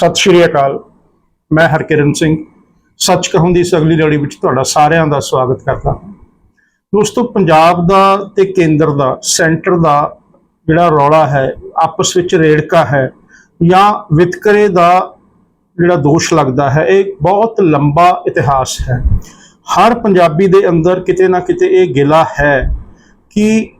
ਸਤਿ ਸ਼੍ਰੀ ਅਕਾਲ। ਮੈਂ ਹਰਕਿਰਨ ਸਿੰਘ। ਸੱਚ ਕਹੂੰ ਦੀ ਇਸ ਅਗਲੀ ਲੜੀ ਵਿੱਚ ਤੁਹਾਡਾ ਸਾਰਿਆਂ ਦਾ ਸਵਾਗਤ ਕਰਦਾ ਹਾਂ। ਦੋਸਤੋ, ਪੰਜਾਬ ਦਾ ਤੇ ਕੇਂਦਰ ਦਾ, ਸੈਂਟਰ ਦਾ ਜਿਹੜਾ ਰੌਲਾ ਹੈ, ਆਪਸ ਵਿੱਚ ਰੇੜਕਾ ਹੈ ਜਾਂ ਵਿਤਕਰੇ ਦਾ ਜਿਹੜਾ ਦੋਸ਼ ਲੱਗਦਾ ਹੈ, ਇਹ ਬਹੁਤ ਲੰਬਾ ਇਤਿਹਾਸ ਹੈ। ਹਰ ਪੰਜਾਬੀ ਦੇ ਅੰਦਰ ਕਿਤੇ ਨਾ ਕਿਤੇ ਇਹ ਗਿਲਾ ਹੈ ਕਿ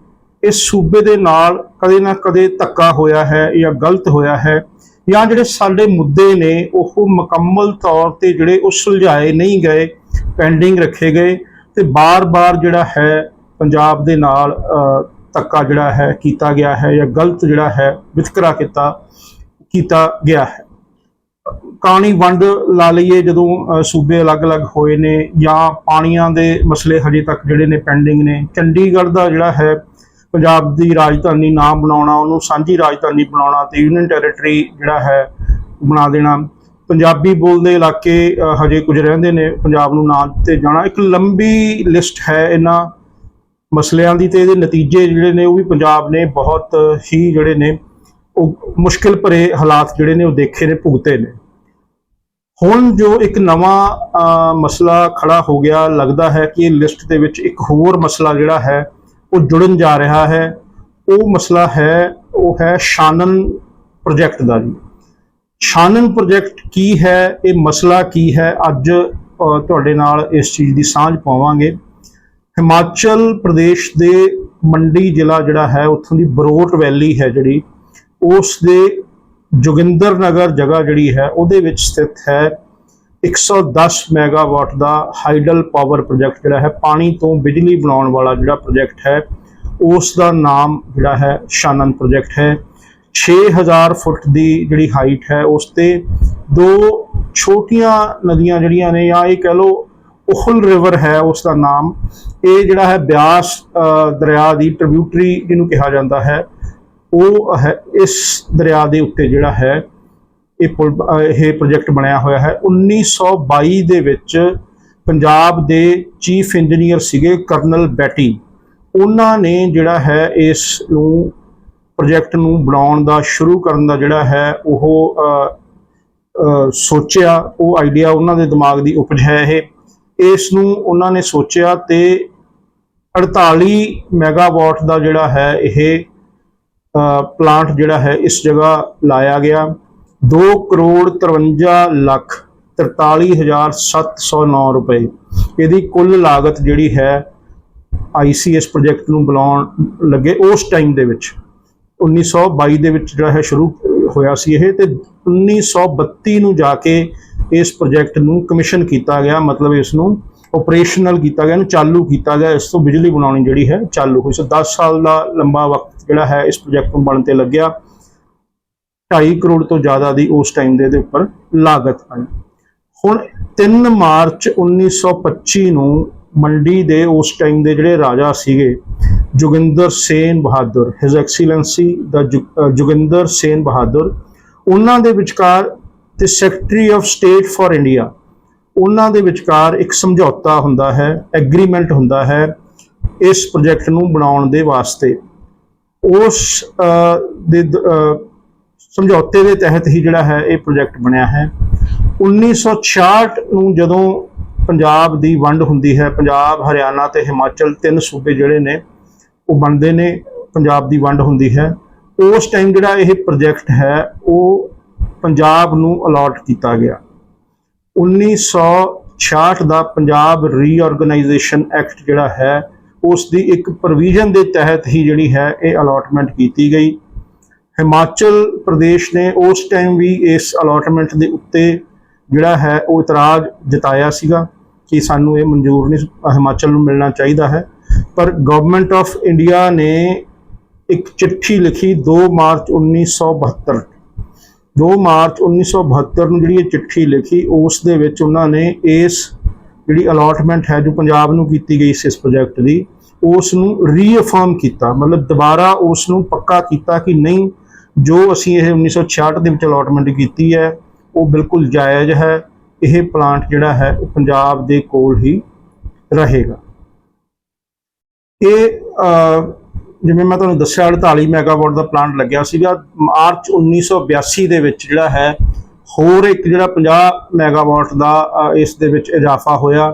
ਇਸ ਸੂਬੇ ਦੇ ਨਾਲ ਕਦੇ ਨਾ ਕਦੇ ਧੱਕਾ ਹੋਇਆ ਹੈ ਜਾਂ ਗਲਤ ਹੋਇਆ ਹੈ। ਜਾਂ ਜਿਹੜੇ ਸਾਡੇ ਮੁੱਦੇ ਨੇ ਉਹ ਮੁਕੰਮਲ ਤੌਰ ਤੇ ਜਿਹੜੇ ਉਹ ਸੁਲਝਾਏ ਨਹੀਂ ਗਏ ਪੈਂਡਿੰਗ ਰੱਖੇ ਗਏ ਤੇ ਬਾਰ-ਬਾਰ ਜਿਹੜਾ ਹੈ ਪੰਜਾਬ ਦੇ ਨਾਲ ਅ, ਧੱਕਾ ਜਿਹੜਾ ਹੈ ਕੀਤਾ ਗਿਆ ਹੈ ਜਾਂ ਗਲਤ ਜਿਹੜਾ ਹੈ ਵਿਤਕਰਾ ਕੀਤਾ ਕੀਤਾ ਗਿਆ ਹੈ। ਕਾਣੀ ਵੰਡ ਲਾ ਲਈਏ ਜਦੋਂ ਸੂਬੇ ਅਲੱਗ-ਅਲੱਗ ਹੋਏ ਨੇ ਜਾਂ ਪਾਣੀਆਂ ਦੇ ਮਸਲੇ ਹਜੇ ਤੱਕ ਜਿਹੜੇ ਨੇ ਪੈਂਡਿੰਗ ਨੇ ਚੰਡੀਗੜ੍ਹ ਦਾ ਜਿਹੜਾ ਹੈ ਪੰਜਾਬ ਦੀ ਰਾਜਧਾਨੀ ਨਾ ਬਣਾਉਣਾ, ਉਹਨੂੰ ਸਾਂਝੀ ਰਾਜਧਾਨੀ ਬਣਾਉਣਾ ਤੇ ਯੂਨੀਅਨ ਟੈਰੀਟਰੀ ਜਿਹੜਾ ਹੈ, ਬਣਾ ਦੇਣਾ। ਪੰਜਾਬੀ ਬੋਲਦੇ ਇਲਾਕੇ ਹਜੇ ਕੁਝ ਰਹਿੰਦੇ ਨੇ ਪੰਜਾਬ ਨੂੰ ਨਾ ਦਿੱਤੇ ਜਾਣਾ। ਇੱਕ ਲੰਬੀ ਲਿਸਟ ਹੈ ਇਹਨਾਂ ਮਸਲਿਆਂ ਦੀ ਤੇ ਇਹਦੇ ਨਤੀਜੇ ਜਿਹੜੇ ਨੇ ਉਹ ਵੀ ਪੰਜਾਬ ਨੇ ਬਹੁਤ ਹੀ ਜਿਹੜੇ ਨੇ, ਉਹ ਮੁਸ਼ਕਿਲ ਭਰੇ ਹਾਲਾਤ ਜਿਹੜੇ ਨੇ ਉਹ ਦੇਖੇ ਨੇ, ਭੁਗਤੇ ਨੇ। ਹੁਣ ਜੋ ਇੱਕ ਨਵਾਂ ਮਸਲਾ ਖੜਾ ਹੋ ਗਿਆ, ਲੱਗਦਾ ਹੈ ਕਿ ਇਹ ਲਿਸਟ ਦੇ ਵਿੱਚ ਇੱਕ ਹੋਰ ਮਸਲਾ ਜਿਹੜਾ ਹੈ ਉਹ ਜੁੜਨ ਜਾ ਰਿਹਾ ਹੈ। ਉਹ ਮਸਲਾ ਹੈ, ਉਹ ਹੈ ਸ਼ਾਨਨ ਪ੍ਰੋਜੈਕਟ ਦਾ ਜੀ। ਸ਼ਾਨਨ ਪ੍ਰੋਜੈਕਟ ਕੀ ਹੈ, ਇਹ ਮਸਲਾ ਕੀ ਹੈ, ਅੱਜ ਤੁਹਾਡੇ ਨਾਲ ਇਸ ਚੀਜ਼ ਦੀ ਸਾਂਝ ਪਾਵਾਂਗੇ। ਹਿਮਾਚਲ ਪ੍ਰਦੇਸ਼ ਦੇ ਮੰਡੀ ਜ਼ਿਲ੍ਹਾ ਜਿਹੜਾ ਹੈ, ਉੱਥੋਂ ਦੀ ਬਰੋਟ ਵੈਲੀ ਹੈ ਜਿਹੜੀ, ਉਸ ਦੇ ਜੋਗਿੰਦਰ ਨਗਰ ਜਗ੍ਹਾ ਜਿਹੜੀ ਹੈ, ਉਹਦੇ ਵਿੱਚ ਸਥਿਤ ਹੈ 110 ਮੈਗਾਵਾਟ ਦਾ ਹਾਈਡਲ ਪਾਵਰ ਪ੍ਰੋਜੈਕਟ ਜਿਹੜਾ ਹੈ, ਪਾਣੀ ਤੋਂ ਬਿਜਲੀ ਬਣਾਉਣ ਵਾਲਾ ਜਿਹੜਾ ਪ੍ਰੋਜੈਕਟ ਹੈ, ਉਸ ਦਾ ਨਾਮ ਜਿਹੜਾ ਹੈ ਸ਼ਾਨਨ ਪ੍ਰੋਜੈਕਟ ਹੈ। 6000 ਫੁੱਟ ਦੀ ਜਿਹੜੀ ਹਾਈਟ ਹੈ, ਉਸ ਤੇ ਦੋ ਛੋਟੀਆਂ ਨਦੀਆਂ ਜਿਹੜੀਆਂ ਨੇ, ਜਾਂ ਇਹ ਕਹਿ ਲਓ ਉਖਲ ਰਿਵਰ ਹੈ, ਉਸ ਦਾ ਨਾਮ। ਇਹ ਜਿਹੜਾ ਹੈ ਬਿਆਸ ਦਰਿਆ ਦੀ ਟ੍ਰਿਬਿਊਟਰੀ ਜਿਹਨੂੰ ਕਿਹਾ ਜਾਂਦਾ ਹੈ, ਉਹ ਹੈ ਇਸ ਦਰਿਆ ਦੇ ਉੱਤੇ ਜਿਹੜਾ ਹੈ। ਇਹ ਪੁਲ ਇਹ ਪ੍ਰੋਜੈਕਟ ਬਣਿਆ ਹੋਇਆ ਹੈ। 1922 ਦੇ ਵਿੱਚ ਪੰਜਾਬ ਦੇ ਚੀਫ ਇੰਜੀਨੀਅਰ ਸੀਗੇ ਕਰਨਲ ਬੈਟੀ। ਉਹਨਾਂ ਨੇ ਜਿਹੜਾ ਹੈ ਇਸ ਨੂੰ ਪ੍ਰੋਜੈਕਟ ਨੂੰ ਬਣਾਉਣ ਦਾ, ਸ਼ੁਰੂ ਕਰਨ ਦਾ ਜਿਹੜਾ ਹੈ ਉਹ ਸੋਚਿਆ। ਉਹ ਆਈਡੀਆ ਉਹਨਾਂ ਦੇ ਦਿਮਾਗ ਦੀ ਉਪਜ ਹੈ ਇਹ। ਇਸ ਨੂੰ ਉਹਨਾਂ ਨੇ ਸੋਚਿਆ ਤੇ 48 ਮੈਗਾਵਾਟ ਦਾ ਜਿਹੜਾ ਹੈ ਇਹ ਪਲਾਂਟ ਜਿਹੜਾ ਹੈ ਇਸ ਜਗ੍ਹਾ ਲਾਇਆ ਗਿਆ। 2 ਕਰੋੜ 53 ਲੱਖ 43709 ਰੁਪਏ। ਇਹਦੀ ਕੁੱਲ ਲਾਗਤ ਜਿਹੜੀ ਹੈ ਆਈਸੀਐਸ ਪ੍ਰੋਜੈਕਟ ਨੂੰ ਬੁਲਾਉਣ ਲੱਗੇ ਉਸ ਟਾਈਮ ਦੇ ਵਿੱਚ। 1922 ਦੇ ਵਿੱਚ ਜਿਹੜਾ ਹੈ ਸ਼ੁਰੂ ਹੋਇਆ ਸੀ ਇਹ ਤੇ 1932 ਨੂੰ ਜਾ ਕੇ ਇਸ ਪ੍ਰੋਜੈਕਟ ਨੂੰ ਕਮਿਸ਼ਨ ਕੀਤਾ ਗਿਆ, ਮਤਲਬ ਇਸ ਨੂੰ ਆਪਰੇਸ਼ਨਲ ਕੀਤਾ ਗਿਆ, ਇਹਨੂੰ ਚਾਲੂ ਕੀਤਾ ਗਿਆ, ਇਸ ਤੋਂ ਬਿਜਲੀ ਬਣਾਉਣੀ ਜਿਹੜੀ ਹੈ ਚਾਲੂ ਹੋਈ। ਸੋ 10 ਸਾਲ ਦਾ ਲੰਬਾ ਵਕਤ ਜਿਹੜਾ ਹੈ ਇਸ ਪ੍ਰੋਜੈਕਟ ਨੂੰ ਬਣਨ ਤੇ ਲੱਗਿਆ। 2.5 ਕਰੋੜ ਤੋਂ ਜ਼ਿਆਦਾ ਦੀ ਉਸ ਟਾਈਮ ਦੇ ਦੇ ਉੱਪਰ ਲਾਗਤ ਆਈ ਹੁਣ 3 ਮਾਰਚ 1925 ਨੂੰ ਮੰਡੀ ਦੇ ਉਸ ਟਾਈਮ ਦੇ ਜਿਹੜੇ ਰਾਜਾ ਸੀਗੇ, ਜੋਗਿੰਦਰ ਸੇਨ ਬਹਾਦਰ ਹਿਸ ਐਕਸੀਲੈਂਸੀ ਦਾ ਜੋਗਿੰਦਰ ਸੇਨ ਬਹਾਦਰ, ਉਹਨਾਂ ਦੇ ਵਿਚਕਾਰ ਤੇ secretary of state for India ਉਹਨਾਂ ਦੇ ਵਿਚਕਾਰ ਇੱਕ ਸਮਝੌਤਾ ਹੁੰਦਾ ਹੈ ਐਗਰੀਮੈਂਟ ਹੁੰਦਾ ਹੈ ਇਸ ਪ੍ਰੋਜੈਕਟ ਨੂੰ ਬਣਾਉਣ ਦੇ ਵਾਸਤੇ। ਉਸ ਦੇ ਸਮਝੌਤੇ ਦੇ ਤਹਿਤ ਹੀ ਜਿਹੜਾ ਹੈ ਇਹ ਪ੍ਰੋਜੈਕਟ ਬਣਿਆ ਹੈ। 1966 ਨੂੰ ਜਦੋਂ ਪੰਜਾਬ ਦੀ ਵੰਡ ਹੁੰਦੀ ਹੈ, ਪੰਜਾਬ, ਹਰਿਆਣਾ ਤੇ ਹਿਮਾਚਲ ਤਿੰਨ ਸੂਬੇ ਜਿਹੜੇ ਨੇ, ਉਹ ਬਣਦੇ ਨੇ, ਪੰਜਾਬ ਦੀ ਵੰਡ ਹੁੰਦੀ ਹੈ। ਉਸ ਟਾਈਮ ਜਿਹੜਾ ਇਹ ਪ੍ਰੋਜੈਕਟ ਹੈ, ਉਹ ਪੰਜਾਬ ਨੂੰ ਅਲਾਟ ਕੀਤਾ ਗਿਆ। 1966 ਦਾ ਪੰਜਾਬ ਰੀਆਰਗੇਨਾਈਜੇਸ਼ਨ ਐਕਟ ਜਿਹੜਾ ਹੈ, ਉਸ ਦੀ ਇੱਕ ਪ੍ਰੋਵੀਜ਼ਨ ਦੇ ਤਹਿਤ ਹੀ ਜਿਹੜੀ ਹੈ, ਇਹ ਅਲਾਟਮੈਂਟ ਕੀਤੀ ਗਈ। ਹਿਮਾਚਲ ਪ੍ਰਦੇਸ਼ ਨੇ ਉਸ ਟਾਈਮ ਵੀ ਇਸ ਅਲੋਟਮੈਂਟ ਦੇ ਉੱਤੇ ਜਿਹੜਾ ਹੈ ਉਹ ਇਤਰਾਜ਼ ਜਤਾਇਆ ਸੀਗਾ ਕਿ ਸਾਨੂੰ ਇਹ ਮਨਜ਼ੂਰ ਨਹੀਂ, ਹਿਮਾਚਲ ਨੂੰ ਮਿਲਣਾ ਚਾਹੀਦਾ ਹੈ। ਪਰ ਗਵਰਨਮੈਂਟ ਆਫ ਇੰਡੀਆ ਨੇ ਇੱਕ ਚਿੱਠੀ ਲਿਖੀ 2 ਮਾਰਚ 1972 2 ਮਾਰਚ 1972 ਨੂੰ ਜਿਹੜੀ ਇਹ ਚਿੱਠੀ ਲਿਖੀ, ਉਸ ਦੇ ਵਿੱਚ ਉਹਨਾਂ ਨੇ ਇਸ ਜਿਹੜੀ ਅਲੋਟਮੈਂਟ ਹੈ ਜੋ ਪੰਜਾਬ ਨੂੰ ਕੀਤੀ ਗਈ ਸੀ ਇਸ ਪ੍ਰੋਜੈਕਟ ਦੀ, ਉਸ ਨੂੰ ਰੀਅਫਰਮ ਕੀਤਾ। ਮਤਲਬ ਦੁਬਾਰਾ ਉਸ ਨੂੰ ਪੱਕਾ ਕੀਤਾ ਕਿ ਨਹੀਂ ਜੋ ਅਸੀਂ ਇਹ 1966 ਦੇ ਵਿੱਚ ਅਲਾਟਮੈਂਟ ਕੀਤੀ ਹੈ ਉਹ ਬਿਲਕੁਲ ਜਾਇਜ਼ ਹੈ। ਇਹ ਪਲਾਂਟ ਜਿਹੜਾ ਹੈ ਉਹ ਪੰਜਾਬ ਦੇ ਕੋਲ ਹੀ ਰਹੇਗਾ। ਇਹ ਜਿਵੇਂ ਮੈਂ ਤੁਹਾਨੂੰ ਦੱਸਿਆ 48 ਮੈਗਾਵਾਟ ਦਾ ਪਲਾਂਟ ਲੱਗਿਆ ਸੀਗਾ। ਮਾਰਚ 1982 ਦੇ ਵਿੱਚ ਜਿਹੜਾ ਹੈ ਹੋਰ ਇੱਕ ਜਿਹੜਾ 50 ਮੈਗਾਵਾਟ ਦਾ ਇਸ ਦੇ ਵਿੱਚ ਇਜ਼ਾਫਾ ਹੋਇਆ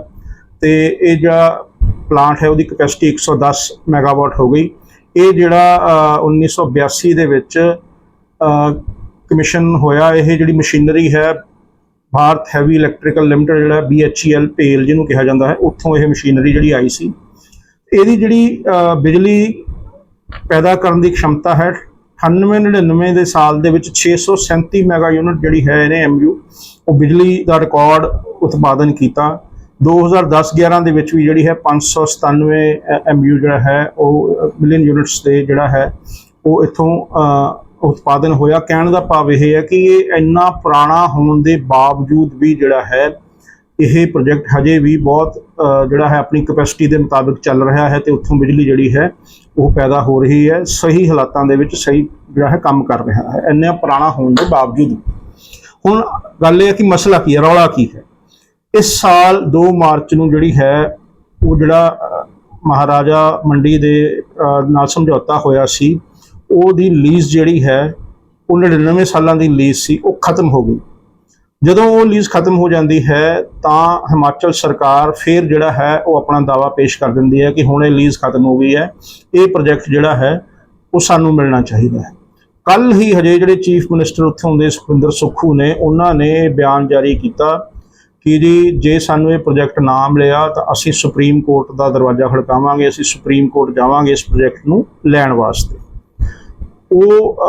ਤੇ ਇਹ ਜਿਹੜਾ ਪਲਾਂਟ ਹੈ ਉਹਦੀ ਕੈਪੈਸਿਟੀ 110 ਮੈਗਾਵਾਟ ਹੋ ਗਈ। ਇਹ ਜਿਹੜਾ ਅ, 1982 ਦੇ ਵਿੱਚ ਕਮਿਸ਼ਨ ਹੋਇਆ ਇਹ ਜਿਹੜੀ ਮਸ਼ੀਨਰੀ ਹੈ ਭਾਰਤ ਹੈਵੀ ਇਲੈਕਟ੍ਰੀਕਲ ਲਿਮਟਿਡ ਜਿਹੜਾ BHEL ਪੇਲ ਜਿਹਨੂੰ ਕਿਹਾ ਜਾਂਦਾ ਹੈ, ਉੱਥੋਂ ਇਹ ਮਸ਼ੀਨਰੀ ਜਿਹੜੀ ਆਈ ਸੀ। ਇਹਦੀ ਜਿਹੜੀ ਬਿਜਲੀ ਪੈਦਾ ਕਰਨ ਦੀ ਖਮਤਾ ਹੈ 98-99 ਦੇ ਸਾਲ ਦੇ ਵਿੱਚ 637 ਮੈਗਾ ਯੂਨਿਟ ਜਿਹੜੀ ਹੈ ਇਹਨੇ MU ਉਹ ਬਿਜਲੀ ਦਾ ਰਿਕਾਰਡ ਉਤਪਾਦਨ ਕੀਤਾ। 2010-11 ਦੇ ਵਿੱਚ ਵੀ ਜਿਹੜੀ ਹੈ 597 MU ਜਿਹੜਾ ਹੈ, ਉਹ ਮਿਲੀਅਨ ਯੂਨਿਟਸ 'ਤੇ ਜਿਹੜਾ ਹੈ, ਉਹ ਇਥੋਂ ਉਤਪਾਦਨ ਹੋਇਆ। ਕਹਿਣ ਦਾ ਭਾਵ ਇਹ ਹੈ ਕਿ ਇਹ ਇੰਨਾ ਪੁਰਾਣਾ ਹੋਣ ਦੇ ਬਾਵਜੂਦ ਵੀ ਜਿਹੜਾ ਹੈ, ਇਹ ਪ੍ਰੋਜੈਕਟ ਹਜੇ ਵੀ ਬਹੁਤ ਜਿਹੜਾ ਹੈ ਆਪਣੀ ਕਪੈਸਿਟੀ ਦੇ ਮੁਤਾਬਿਕ ਚੱਲ ਰਿਹਾ ਹੈ ਤੇ ਉੱਥੋਂ ਬਿਜਲੀ ਜਿਹੜੀ ਹੈ, ਉਹ ਪੈਦਾ ਹੋ ਰਹੀ ਹੈ। ਸਹੀ ਹਾਲਾਤਾਂ ਦੇ ਵਿੱਚ ਸਹੀ ਜਿਹੜਾ ਹੈ ਕੰਮ ਕਰ ਰਿਹਾ ਹੈ। ਇੰਨਾ ਪੁਰਾਣਾ ਹੋਣ ਦੇ ਬਾਵਜੂਦ ਹੁਣ ਗੱਲ ਇਹ ਹੈ ਕਿ ਮਸਲਾ ਕੀ ਹੈ, ਰੌਲਾ ਕੀ ਹੈ? ਇਸ ਸਾਲ 2 ਮਾਰਚ ਨੂੰ ਜਿਹੜੀ ਹੈ, ਉਹ ਜਿਹੜਾ ਮਹਾਰਾਜਾ ਮੰਡੀ ਦੇ ਨਾਲ ਸਮਝੌਤਾ ਹੋਇਆ ਸੀ ਉਹਦੀ ਲੀਜ਼ ਜਿਹੜੀ ਹੈ, ਉਹ 99 ਸਾਲਾਂ ਦੀ ਲੀਜ਼ ਸੀ, ਉਹ ਖਤਮ ਹੋ ਗਈ। ਜਦੋਂ ਉਹ ਲੀਜ਼ ਖਤਮ ਹੋ ਜਾਂਦੀ ਹੈ, ਤਾਂ ਹਿਮਾਚਲ ਸਰਕਾਰ ਫਿਰ ਜਿਹੜਾ ਹੈ, ਉਹ ਆਪਣਾ ਦਾਵਾ ਪੇਸ਼ ਕਰ ਦਿੰਦੀ ਹੈ ਕਿ ਹੁਣ ਇਹ ਲੀਜ਼ ਖਤਮ ਹੋ ਗਈ ਹੈ। ਇਹ ਪ੍ਰੋਜੈਕਟ ਜਿਹੜਾ ਹੈ, ਉਹ ਸਾਨੂੰ ਮਿਲਣਾ ਚਾਹੀਦਾ ਹੈ। ਕੱਲ ਹੀ ਹਜੇ ਜਿਹੜੇ ਚੀਫ ਮਿਨਿਸਟਰ ਉੱਥੋਂ ਦੇ ਸੁਖਵਿੰਦਰ ਸੁੱਖੂ ਨੇ, ਉਹਨਾਂ ਨੇ ਇਹ ਬਿਆਨ ਜਾਰੀ ਕੀਤਾ ਕਿ ਜੀ, ਜੇ ਸਾਨੂੰ ਇਹ ਪ੍ਰੋਜੈਕਟ ਨਾ ਮਿਲਿਆ, ਤਾਂ ਅਸੀਂ ਸੁਪਰੀਮ ਕੋਰਟ ਦਾ ਦਰਵਾਜ਼ਾ ਖੜਕਾਵਾਂਗੇ, ਅਸੀਂ ਸੁਪਰੀਮ ਕੋਰਟ ਜਾਵਾਂਗੇ ਇਸ ਪ੍ਰੋਜੈਕਟ ਨੂੰ ਲੈਣ ਵਾਸਤੇ। ਉਹ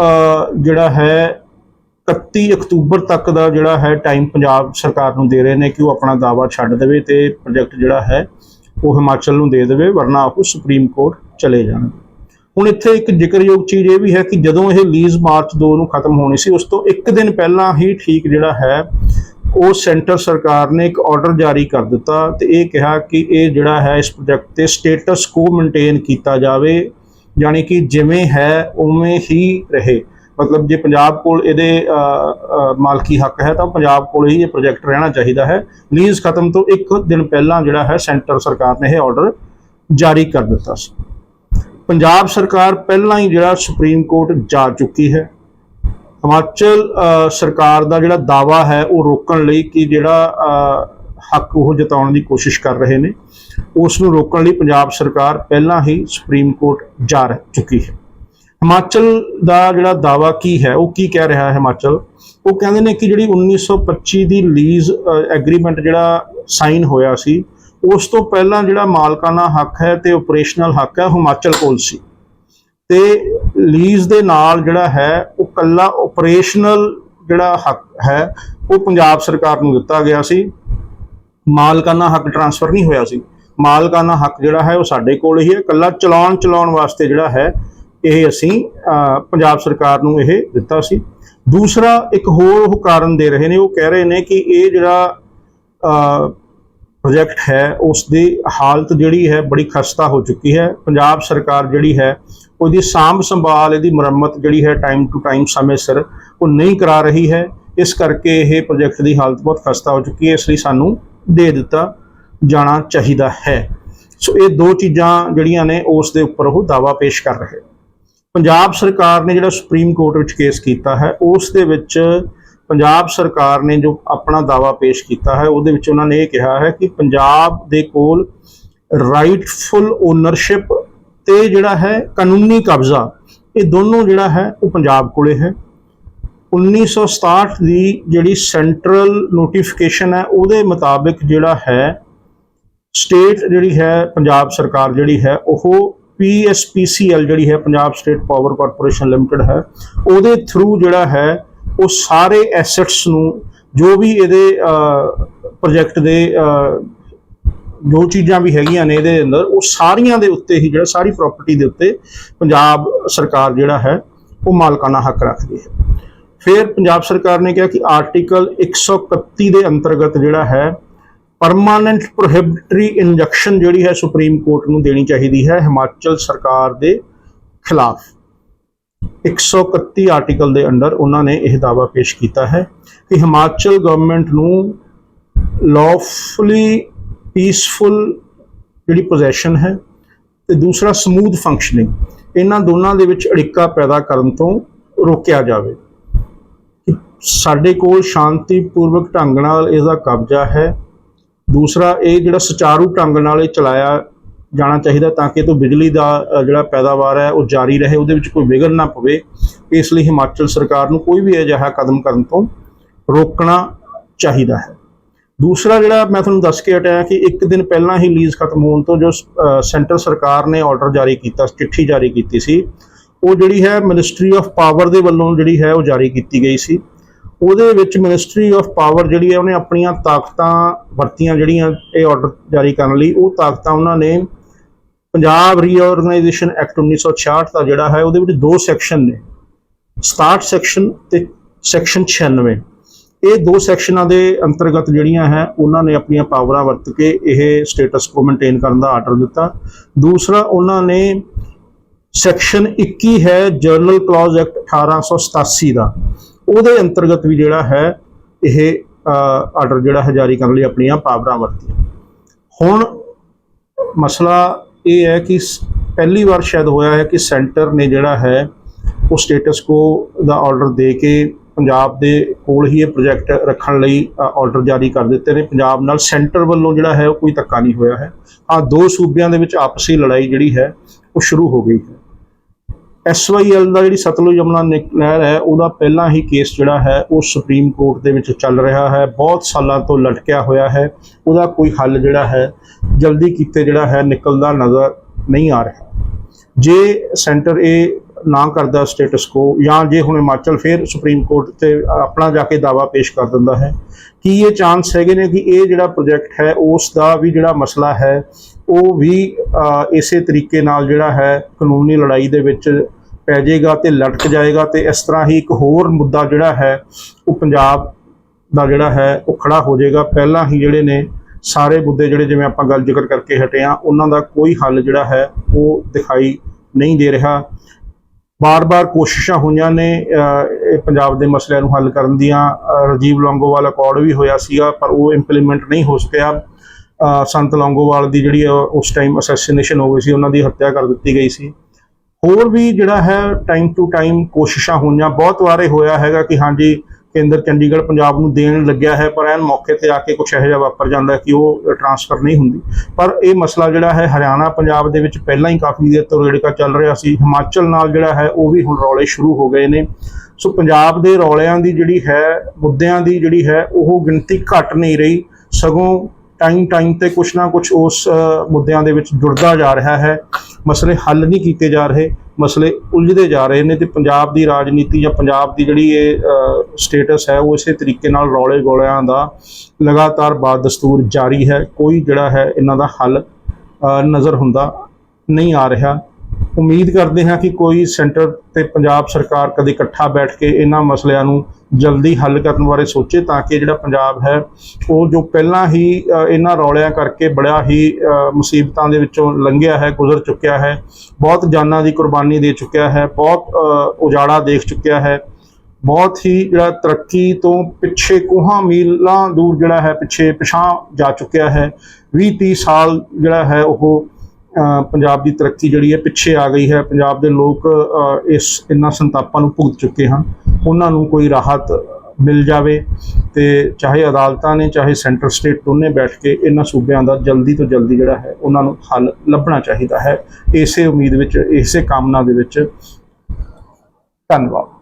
ਜਿਹੜਾ ਹੈ 31 ਅਕਤੂਬਰ ਤੱਕ ਦਾ ਜਿਹੜਾ ਹੈ ਟਾਈਮ ਪੰਜਾਬ ਸਰਕਾਰ ਨੂੰ ਦੇ ਰਹੇ ਨੇ ਕਿ ਉਹ ਆਪਣਾ ਦਾਵਾ ਛੱਡ ਦੇਵੇ ਤੇ ਪ੍ਰੋਜੈਕਟ ਜਿਹੜਾ ਹੈ ਉਹ ਹਿਮਾਚਲ ਨੂੰ ਦੇ ਦੇਵੇ, ਵਰਨਾ ਉਹ ਸੁਪਰੀਮ ਕੋਰਟ ਚਲੇ ਜਾਣ। ਹੁਣ ਇੱਥੇ ਇੱਕ ਜ਼ਿਕਰਯੋਗ ਚੀਜ਼ ਇਹ ਵੀ ਹੈ ਕਿ ਜਦੋਂ ਇਹ ਲੀਜ਼ ਮਾਰਚ 2 ਨੂੰ ਖਤਮ ਹੋਣੀ ਸੀ, ਉਸ ਤੋਂ ਇੱਕ ਦਿਨ ਪਹਿਲਾਂ ਹੀ ਠੀਕ ਜਿਹੜਾ ਹੈ, ਉਹ ਸੈਂਟਰ ਸਰਕਾਰ ਨੇ ਇੱਕ ਆਰਡਰ ਜਾਰੀ ਕਰ ਦਿੱਤਾ ਤੇ ਇਹ ਕਿਹਾ ਕਿ ਇਹ ਜਿਹੜਾ ਹੈ ਇਸ ਪ੍ਰੋਜੈਕਟ ਤੇ ਸਟੇਟਸ ਕੋ ਮੇਨਟੇਨ ਕੀਤਾ ਜਾਵੇ ਯਾਨੀ ਕਿ ਜਿਵੇਂ ਹੈ, ਉਵੇਂ ਹੀ ਰਹੇ। ਮਤਲਬ ਜੇ ਪੰਜਾਬ ਕੋਲ ਇਹਦੇ ਮਾਲਕੀ ਹੱਕ ਹੈ, ਤਾਂ ਪੰਜਾਬ ਕੋਲ ਹੀ ਇਹ ਪ੍ਰੋਜੈਕਟ ਰਹਿਣਾ ਚਾਹੀਦਾ ਹੈ। ਲੀਜ਼ ਖਤਮ ਤੋਂ ਇੱਕ ਦਿਨ ਪਹਿਲਾਂ ਜਿਹੜਾ ਹੈ, ਸੈਂਟਰ ਸਰਕਾਰ ਨੇ ਇਹ ਆਰਡਰ ਜਾਰੀ ਕਰ ਦਿੱਤਾ ਸੀ। ਪੰਜਾਬ ਸਰਕਾਰ ਪਹਿਲਾਂ ਹੀ ਜਿਹੜਾ ਸੁਪਰੀਮ ਕੋਰਟ ਜਾ ਚੁੱਕੀ ਹੈ। ਹਿਮਾਚਲ ਸਰਕਾਰ ਦਾ ਜਿਹੜਾ ਦਾਵਾ ਹੈ, ਉਹ ਰੋਕਣ ਲਈ ਕਿ ਜਿਹੜਾ ਹੱਕ ਉਹ ਜਤਾਉਣ ਦੀ ਕੋਸ਼ਿਸ਼ ਕਰ ਰਹੇ ਨੇ। ਉਸ ਨੂੰ ਰੋਕਣ ਲਈ ਪੰਜਾਬ ਸਰਕਾਰ ਪਹਿਲਾਂ ਹੀ ਸੁਪਰੀਮ ਕੋਰਟ ਜਾ ਰਹਿ- ਚੁੱਕੀ ਹੈ। ਹਿਮਾਚਲ ਦਾ ਜਿਹੜਾ ਦਾਵਾ ਕੀ ਹੈ, ਉਹ ਕੀ ਕਹਿ ਰਿਹਾ ਹੈ ਹਿਮਾਚਲ? ਉਹ ਕਹਿੰਦੇ ਨੇ ਕਿ ਜਿਹੜੀ 1925 ਦੀ ਲੀਜ਼ ਐਗਰੀਮੈਂਟ ਜਿਹੜਾ ਸਾਈਨ ਹੋਇਆ ਸੀ, ਉਸ ਤੋਂ ਪਹਿਲਾਂ ਜਿਹੜਾ ਮਾਲਕਾਨਾ ਹੱਕ ਹੈ ਤੇ ਆਪਰੇਸ਼ਨਲ ਹੱਕ ਹੈ ਹਿਮਾਚਲ ਕੋਲ ਸੀ। ਤੇ ਲੀਜ਼ ਦੇ ਨਾਲ ਜਿਹੜਾ ਹੈ, ਉਹ ਕੱਲਾ ਆਪਰੇਸ਼ਨਲ ਜਿਹੜਾ ਹੱਕ ਹੈ, ਉਹ ਪੰਜਾਬ ਸਰਕਾਰ ਨੂੰ ਦਿੱਤਾ ਗਿਆ ਸੀ। ਮਾਲਕਾਨਾ ਹੱਕ ਟਰਾਂਸਫਰ ਨਹੀਂ ਹੋਇਆ ਸੀ। ਮਾਲਕਾਨਾ ਹੱਕ ਜਿਹੜਾ ਹੈ ਉਹ ਸਾਡੇ ਕੋਲ ਹੀ ਹੈ। ਕੱਲਾ ਚਲਾਉਣ ਚਲਾਉਣ ਵਾਸਤੇ ਜਿਹੜਾ ਹੈ, ਇਹ ਅਸੀਂ ਪੰਜਾਬ ਸਰਕਾਰ ਨੂੰ ਇਹ ਦਿੱਤਾ ਸੀ। ਦੂਸਰਾ ਇੱਕ ਹੋਰ ਉਹ ਕਾਰਨ ਦੇ ਰਹੇ ਨੇ। ਉਹ ਕਹਿ ਰਹੇ ਨੇ ਕਿ ਇਹ ਜਿਹੜਾ ਪ੍ਰੋਜੈਕਟ ਹੈ ਉਸ ਦੀ ਹਾਲਤ ਜਿਹੜੀ ਹੈ, ਬੜੀ ਖਸਤਾ ਹੋ ਚੁੱਕੀ ਹੈ। ਪੰਜਾਬ ਸਰਕਾਰ ਜਿਹੜੀ ਹੈ, ਉਹਦੀ ਸਾਂਭ ਸੰਭਾਲ, ਇਹਦੀ ਮੁਰੰਮਤ ਜਿਹੜੀ ਹੈ ਟਾਈਮ ਟੂ ਟਾਈਮ ਸਮੇਂ ਸਿਰ ਉਹ ਨਹੀਂ ਕਰਾ ਰਹੀ ਹੈ। ਇਸ ਕਰਕੇ ਇਹ ਪ੍ਰੋਜੈਕਟ ਦੀ ਹਾਲਤ ਬਹੁਤ ਖਸਤਾ ਹੋ ਚੁੱਕੀ ਹੈ। ਇਸ ਲਈ ਸਾਨੂੰ ਦੇ ਦਿੱਤਾ ਜਾਣਾ ਚਾਹੀਦਾ ਹੈ। ਸੋ ਇਹ ਦੋ ਚੀਜ਼ਾਂ ਜਿਹੜੀਆਂ ਨੇ, ਉਸ ਦੇ ਉੱਪਰ ਉਹ ਦਾਵਾ ਪੇਸ਼ ਕਰ ਰਹੇ। ਪੰਜਾਬ ਸਰਕਾਰ ਨੇ ਜਿਹੜਾ ਸੁਪਰੀਮ ਕੋਰਟ ਵਿੱਚ ਕੇਸ ਕੀਤਾ ਹੈ, ਉਸ ਦੇ ਵਿੱਚ ਪੰਜਾਬ ਸਰਕਾਰ ਨੇ ਜੋ ਆਪਣਾ ਦਾਵਾ ਪੇਸ਼ ਕੀਤਾ ਹੈ, ਉਹਦੇ ਵਿੱਚ ਉਹਨਾਂ ਨੇ ਇਹ ਕਿਹਾ ਹੈ ਕਿ ਪੰਜਾਬ ਦੇ ਕੋਲ ਰਾਈਟਫੁਲ ਓਨਰਸ਼ਿਪ ਤੇ ਜਿਹੜਾ ਹੈ ਕਾਨੂੰਨੀ ਕਬਜ਼ਾ, ਇਹ ਦੋਨੋਂ ਜਿਹੜਾ ਹੈ ਉਹ ਪੰਜਾਬ ਕੋਲੇ ਹੈ। 1967 ਦੀ ਜਿਹੜੀ ਸੈਂਟਰਲ ਨੋਟੀਫਿਕੇਸ਼ਨ ਹੈ, ਉਹਦੇ ਮੁਤਾਬਿਕ ਜਿਹੜਾ ਹੈ ਸਟੇਟ ਜਿਹੜੀ ਹੈ, ਪੰਜਾਬ ਸਰਕਾਰ ਜਿਹੜੀ ਹੈ, ਉਹ PSPCL ਜਿਹੜੀ ਹੈ, Punjab state power corporation limited ਹੈ, ਉਹਦੇ ਥਰੂ ਜਿਹੜਾ ਹੈ, ਉਹ ਸਾਰੇ ਐਸੈਟਸ ਨੂੰ ਜੋ ਵੀ ਇਹਦੇ ਪ੍ਰੋਜੈਕਟ ਦੇ ਜੋ ਚੀਜ਼ਾਂ ਵੀ ਹੈਗੀਆਂ ਨੇ ਇਹਦੇ ਅੰਦਰ, ਉਹ ਸਾਰੀਆਂ ਦੇ ਉੱਤੇ ਹੀ ਜਿਹੜਾ ਸਾਰੀ ਪ੍ਰਾਪਰਟੀ ਦੇ ਉੱਤੇ ਪੰਜਾਬ ਸਰਕਾਰ ਜਿਹੜਾ ਹੈ, ਉਹ ਮਾਲਕਾਨਾ ਹੱਕ ਰੱਖਦੀ ਹੈ। ਫਿਰ ਪੰਜਾਬ ਸਰਕਾਰ ਨੇ ਕਿਹਾ ਕਿ ਆਰਟੀਕਲ 131 ਦੇ ਅੰਤਰਗਤ ਜਿਹੜਾ ਹੈ ਪਰਮਾਨੈਂਟ ਪ੍ਰੋਹਿਬਿਟਰੀ ਇੰਜੈਕਸ਼ਨ ਜਿਹੜੀ ਹੈ ਸੁਪਰੀਮ ਕੋਰਟ ਨੂੰ ਦੇਣੀ ਚਾਹੀਦੀ ਹੈ ਹਿਮਾਚਲ ਸਰਕਾਰ ਦੇ ਖਿਲਾਫ। 131 ਆਰਟੀਕਲ ਦੇ ਅੰਡਰ ਉਹਨਾਂ ਨੇ ਇਹ ਦਾਵਾ ਪੇਸ਼ ਕੀਤਾ ਹੈ ਕਿ ਹਿਮਾਚਲ ਗਵਰਨਮੈਂਟ ਨੂੰ ਲawfully ਪੀਸਫੁਲ ਜਿਹੜੀ ਪੋਜੈਸ਼ਨ ਹੈ ਤੇ ਦੂਸਰਾ ਸਮੂਥ ਫੰਕਸ਼ਨਿੰਗ ਇਹਨਾਂ ਦੋਨਾਂ ਦੇ ਵਿੱਚ ਅੜਿੱਕਾ ਪੈਦਾ ਕਰਨ ਤੋਂ ਰੋਕਿਆ ਜਾਵੇ। ਸਾਡੇ ਕੋਲ ਸ਼ਾਂਤੀਪੂਰਵਕ ਢੰਗ ਨਾਲ ਇਹਦਾ ਕਬਜ਼ਾ ਹੈ। ਦੂਸਰਾ, ਇਹ ਜਿਹੜਾ ਸੁਚਾਰੂ ਢੰਗ ਨਾਲ ਇਹ ਚਲਾਇਆ ਜਾਣਾ ਚਾਹੀਦਾ ਤਾਂ ਕਿ ਇਹ ਤੋਂ ਬਿਜਲੀ ਦਾ ਜਿਹੜਾ ਪੈਦਾਵਾਰ ਹੈ ਉਹ ਜਾਰੀ ਰਹੇ, ਉਹਦੇ ਵਿੱਚ ਕੋਈ ਵਿਘਨ ਨਾ ਪਵੇ। ਇਸ ਲਈ ਹਿਮਾਚਲ ਸਰਕਾਰ ਨੂੰ ਕੋਈ ਵੀ ਅਜਿਹਾ ਕਦਮ ਕਰਨ ਤੋਂ ਰੋਕਣਾ ਚਾਹੀਦਾ ਹੈ। ਦੂਸਰਾ, ਜਿਹੜਾ ਮੈਂ ਤੁਹਾਨੂੰ ਦੱਸ ਕੇ ਹਟਿਆ ਕਿ ਇੱਕ ਦਿਨ ਪਹਿਲਾਂ ਹੀ ਲੀਜ਼ ਖਤਮ ਹੋਣ ਤੋਂ ਜੋ ਸੈਂਟਰ ਸਰਕਾਰ ਨੇ ਆਰਡਰ ਜਾਰੀ ਕੀਤਾ, ਚਿੱਠੀ ਜਾਰੀ ਕੀਤੀ ਸੀ, ਉਹ ਜਿਹੜੀ ਹੈ ਮਿਨਿਸਟਰੀ ਆਫ ਪਾਵਰ ਦੇ ਵੱਲੋਂ ਜਿਹੜੀ ਹੈ ਉਹ ਜਾਰੀ ਕੀਤੀ ਗਈ ਸੀ। ਉਹਦੇ ਵਿੱਚ ਮਿਨਿਸਟਰੀ ਆਫ ਪਾਵਰ ਜਿਹੜੀ ਹੈ ਉਹਨੇ ਆਪਣੀਆਂ ਤਾਕਤਾਂ ਵਰਤੀਆਂ ਜਿਹੜੀਆਂ ਇਹ ਆਰਡਰ ਜਾਰੀ ਕਰਨ ਲਈ, ਉਹ ਤਾਕਤਾਂ ਉਹਨਾਂ ਨੇ ਪੰਜਾਬ ਰੀਆਰਗੇਨਾਈਜੇਸ਼ਨ ਐਕਟ 1966 ਦਾ ਜਿਹੜਾ ਹੈ ਉਹਦੇ ਵਿੱਚ ਦੋ ਸੈਕਸ਼ਨ ਨੇ। 67 ਸੈਕਸ਼ਨ ਤੇ ਸੈਕਸ਼ਨ 96 ਇਹ ਦੋ ਸੈਕਸ਼ਨਾਂ ਦੇ ਅੰਤਰਗਤ ਜਿਹੜੀਆਂ ਹੈ, ਉਹਨਾਂ ਨੇ ਆਪਣੀਆਂ ਪਾਵਰਾਂ ਵਰਤ ਕੇ ਇਹ ਸਟੇਟਸ ਕੋ ਮੇਨਟੇਨ ਕਰਨ ਦਾ ਆਰਡਰ ਦਿੱਤਾ। ਦੂਸਰਾ, ਉਹਨਾਂ ਨੇ ਸੈਕਸ਼ਨ 21 ਹੈ ਜਰਨਲ ਕਲੌਜ਼ ਐਕਟ 1887 ਦਾ। ਉਹਦੇ ਅੰਤਰਗਤ ਵੀ ਜਿਹੜਾ ਹੈ, ਇਹ ਆਰਡਰ ਜਿਹੜਾ ਹੈ ਜਾਰੀ ਕਰਨ ਲਈ ਆਪਣੀਆਂ ਪਾਵਰਾਂ ਵਰਤੀਆਂ। ਹੁਣ ਮਸਲਾ ਇਹ ਹੈ ਕਿ ਪਹਿਲੀ ਵਾਰ ਸ਼ਾਇਦ ਹੋਇਆ ਹੈ ਕਿ ਸੈਂਟਰ ਨੇ ਜਿਹੜਾ ਹੈ, ਉਹ ਸਟੇਟਸ ਕੋ ਦਾ ਆਰਡਰ ਦੇ ਕੇ ਪੰਜਾਬ ਦੇ ਕੋਲ ਹੀ ਇਹ ਪ੍ਰੋਜੈਕਟ ਰੱਖਣ ਲਈ ਆਰਡਰ ਜਾਰੀ ਕਰ ਦਿੱਤੇ ਨੇ। ਪੰਜਾਬ ਨਾਲ ਸੈਂਟਰ ਵੱਲੋਂ ਜਿਹੜਾ ਹੈ, ਉਹ ਕੋਈ ਧੱਕਾ ਨਹੀਂ ਹੋਇਆ ਹੈ। ਆ ਦੋ ਸੂਬਿਆਂ ਦੇ ਵਿੱਚ ਆਪਸੀ ਲੜਾਈ ਜਿਹੜੀ ਹੈ, ਉਹ ਸ਼ੁਰੂ ਹੋ ਗਈ ਹੈ। ਐਸਵਾਈਐਲ ਦਾ ਜਿਹੜੀ ਸਤਲੁਜ ਯਮੁਨਾ ਨਿ- ਨਹਿਰ ਹੈ, ਉਹਦਾ ਪਹਿਲਾਂ ਹੀ ਕੇਸ ਜਿਹੜਾ ਹੈ, ਉਹ ਸੁਪਰੀਮ ਕੋਰਟ ਦੇ ਵਿੱਚ ਚੱਲ ਰਿਹਾ ਹੈ। ਬਹੁਤ ਸਾਲਾਂ ਤੋਂ ਲਟਕਿਆ ਹੋਇਆ ਹੈ। ਉਹਦਾ ਕੋਈ ਹੱਲ ਜਿਹੜਾ ਹੈ, ਜਲਦੀ ਕੀਤੇ ਜਿਹੜਾ ਹੈ, ਨਿਕਲਦਾ ਨਜ਼ਰ ਨਹੀਂ ਆ ਰਿਹਾ। ਜੇ ਸੈਂਟਰ ਇਹ ਨਾ ਕਰਦਾ ਸਟੇਟਸ ਕੋ ਜਾਂ ਜੇ ਹੁਣ ਹਿਮਾਚਲ ਫੇਰ ਸੁਪਰੀਮ ਕੋਰਟ ਤੇ ਆਪਣਾ ਜਾ ਕੇ ਦਾਵਾ ਪੇਸ਼ ਕਰ ਦਿੰਦਾ ਹੈ, ਕੀ ਇਹ ਚਾਂਸ ਹੈਗੇ ਨੇ ਕਿ ਇਹ ਜਿਹੜਾ ਪ੍ਰੋਜੈਕਟ ਹੈ ਉਸ ਦਾ ਵੀ ਜਿਹੜਾ ਮਸਲਾ ਹੈ, ਉਹ ਵੀ ਇਸੇ ਤਰੀਕੇ ਨਾਲ ਜਿਹੜਾ ਹੈ, ਕਾਨੂੰਨੀ ਲੜਾਈ ਦੇ ਵਿੱਚ ਪੈ ਜਾਏਗਾ ਤੇ ਲਟਕ ਜਾਏਗਾ ਤੇ ਇਸ ਤਰ੍ਹਾਂ ਹੀ ਇੱਕ ਹੋਰ ਮੁੱਦਾ ਜਿਹੜਾ ਹੈ ਉਹ ਪੰਜਾਬ ਦਾ ਜਿਹੜਾ ਹੈ ਉਹ ਖੜਾ ਹੋ ਜਾਏਗਾ। ਪਹਿਲਾਂ ਹੀ ਜਿਹੜੇ ਨੇ ਸਾਰੇ ਮੁੱਦੇ ਜਿਹੜੇ ਜਿਵੇਂ ਆਪਾਂ ਗੱਲ ਜ਼ਿਕਰ ਕਰਕੇ ਹਟੇ ਆ ਉਹਨਾਂ ਦਾ ਕੋਈ ਹੱਲ ਜਿਹੜਾ ਹੈ ਉਹ ਦਿਖਾਈ ਨਹੀਂ ਦੇ ਰਿਹਾ। ਬਾਰ-ਬਾਰ ਕੋਸ਼ਿਸ਼ਾਂ ਹੋਈਆਂ ਨੇ ਪੰਜਾਬ ਦੇ ਮਸਲਿਆਂ ਨੂੰ ਹੱਲ ਕਰਨ ਦੀਆਂ। ਅਹ, ਰਾਜੀਵ ਲੌਂਗੋਵਾਲ ਅਕੋਰਡ ਵੀ ਹੋਇਆ ਸੀਗਾ ਪਰ ਉਹ ਇੰਪਲੀਮੈਂਟ ਨਹੀਂ ਹੋ ਸਕਿਆ। ਸੰਤ ਲੌਂਗੋਵਾਲ ਦੀ ਜਿਹੜੀ ਉਸ ਟਾਈਮ ਅਸੈਸੀਨੇਸ਼ਨ ਹੋ ਗਈ ਸੀ ਉਹਨਾਂ ਦੀ ਹੱਤਿਆ ਕਰ ਦਿੱਤੀ ਗਈ ਸੀ। ਹੋਰ ਵੀ ਜਿਹੜਾ ਹੈ ਟਾਈਮ ਟੂ ਟਾਈਮ ਕੋਸ਼ਿਸ਼ਾਂ ਹੋਈਆਂ, ਬਹੁਤ ਵਾਰੇ ਹੋਇਆ ਹੈਗਾ ਕਿ ਹਾਂਜੀ ਕੇਂਦਰ ਚੰਡੀਗੜ੍ਹ ਪੰਜਾਬ ਨੂੰ ਦੇਣ ਲੱਗਿਆ ਹੈ, ਪਰ ਐਨ ਮੌਕੇ ਤੇ ਆ ਕੇ ਕੁਝ ਇਹੋ ਜਿਹਾ ਵਾਪਰ ਜਾਂਦਾ ਕਿ ਉਹ ਟਰਾਂਸਫਰ ਨਹੀਂ ਹੁੰਦੀ। ਪਰ ਇਹ ਮਸਲਾ ਜਿਹੜਾ ਹੈ ਹਰਿਆਣਾ ਪੰਜਾਬ ਦੇ ਵਿੱਚ ਪਹਿਲਾਂ ਹੀ ਕਾਫੀ ਦੇਰ ਤੋਂ ਰੇੜਕਾ ਚੱਲ ਰਿਹਾ ਸੀ। ਹਿਮਾਚਲ ਨਾਲ ਜਿਹੜਾ ਹੈ ਉਹ ਵੀ ਹੁਣ ਰੌਲੇ ਸ਼ੁਰੂ ਹੋ ਗਏ ਨੇ। ਸੋ ਪੰਜਾਬ ਦੇ ਰੌਲਿਆਂ ਦੀ ਜਿਹੜੀ ਹੈ, ਮੁੱਦਿਆਂ ਦੀ ਜਿਹੜੀ ਹੈ, ਉਹ ਗਿਣਤੀ ਘਟ ਨਹੀਂ ਰਹੀ। ਸਗੋਂ ਟਾਈਮ ਟਾਈਮ ਤੇ ਕੁਛ ਨਾ ਕੁਛ ਉਸ ਮੁੱਦਿਆਂ ਦੇ ਵਿੱਚ ਜੁੜਦਾ ਜਾ ਰਿਹਾ ਹੈ। ਮਸਲੇ ਹੱਲ ਨਹੀਂ ਕੀਤੇ ਜਾ ਰਹੇ, ਮਸਲੇ ਉਲਝਦੇ ਜਾ ਰਹੇ ਨੇ ਤੇ ਪੰਜਾਬ ਦੀ ਰਾਜਨੀਤੀ ਜਾਂ ਪੰਜਾਬ ਦੀ ਜਿਹੜੀ ਇਹ ਸਟੇਟਸ ਹੈ, ਉਹ ਇਸੇ ਤਰੀਕੇ ਨਾਲ ਰੌਲੇ ਗੋਲਿਆਂ ਦਾ ਲਗਾਤਾਰ ਬਾਦ ਦਸਤੂਰ ਜਾਰੀ ਹੈ। ਕੋਈ ਜਿਹੜਾ ਹੈ, ਇਹਨਾਂ ਦਾ ਹੱਲ ਨਜ਼ਰ ਹੁੰਦਾ ਨਹੀਂ ਆ ਰਿਹਾ। ਉਮੀਦ ਕਰਦੇ ਹਾਂ ਕਿ ਕੋਈ ਸੈਂਟਰ ਤੇ ਪੰਜਾਬ ਸਰਕਾਰ ਕਦੇ ਇਕੱਠਾ ਬੈਠ ਕੇ ਇਹਨਾਂ ਮਸਲਿਆਂ ਨੂੰ ਜਲਦੀ ਹੱਲ ਕਰਨ ਬਾਰੇ ਸੋਚੇ ਤਾਂ ਕਿ ਜਿਹੜਾ ਪੰਜਾਬ ਹੈ, ਉਹ ਜੋ ਪਹਿਲਾਂ ਹੀ ਇਹਨਾਂ ਰੌਲਿਆਂ ਕਰਕੇ ਬੜਾ ਹੀ ਮੁਸੀਬਤਾਂ ਦੇ ਵਿੱਚੋਂ ਲੰਘਿਆ ਹੈ, ਗੁਜ਼ਰ ਚੁੱਕਿਆ ਹੈ, ਬਹੁਤ ਜਾਨਾਂ ਦੀ ਕੁਰਬਾਨੀ ਦੇ ਚੁੱਕਿਆ ਹੈ, ਬਹੁਤ ਉਜਾੜਾ ਦੇਖ ਚੁੱਕਿਆ ਹੈ, ਬਹੁਤ ਹੀ ਜਿਹੜਾ ਤਰੱਕੀ ਤੋਂ ਪਿੱਛੇ ਕੋਹਾਂ ਮੀਲਾਂ ਦੂਰ ਜਿਹੜਾ ਹੈ, ਪਿੱਛੇ ਪਿਛਾਂ ਜਾ ਚੁੱਕਿਆ ਹੈ 20 30 ਸਾਲ ਜਿਹੜਾ ਹੈ ਉਹ ਪੰਜਾਬ ਦੀ ਤਰੱਕੀ ਜਿਹੜੀ ਹੈ ਪਿੱਛੇ ਆ ਗਈ ਹੈ। ਪੰਜਾਬ ਦੇ ਲੋਕ ਇਸ ਇਹਨਾਂ ਸੰਤਾਪਾਂ ਨੂੰ ਭੁਗਤ ਚੁੱਕੇ ਹਨ। ਉਹਨਾਂ ਨੂੰ ਕੋਈ ਰਾਹਤ ਮਿਲ ਜਾਵੇ ਤੇ ਚਾਹੇ ਅਦਾਲਤਾਂ ਨੇ, ਚਾਹੇ ਸੈਂਟਰ ਸਟੇਟ ਦੋਨੇ ਬੈਠ ਕੇ ਇਹਨਾਂ ਸੂਬਿਆਂ ਦਾ ਜਲਦੀ ਤੋਂ ਜਲਦੀ ਜਿਹੜਾ ਹੈ ਉਹਨਾਂ ਨੂੰ ਹੱਲ ਲੱਭਣਾ ਚਾਹੀਦਾ ਹੈ। ਇਸੇ ਉਮੀਦ ਵਿੱਚ, ਇਸੇ ਕਾਮਨਾ ਦੇ ਵਿੱਚ ਧੰਨਵਾਦ।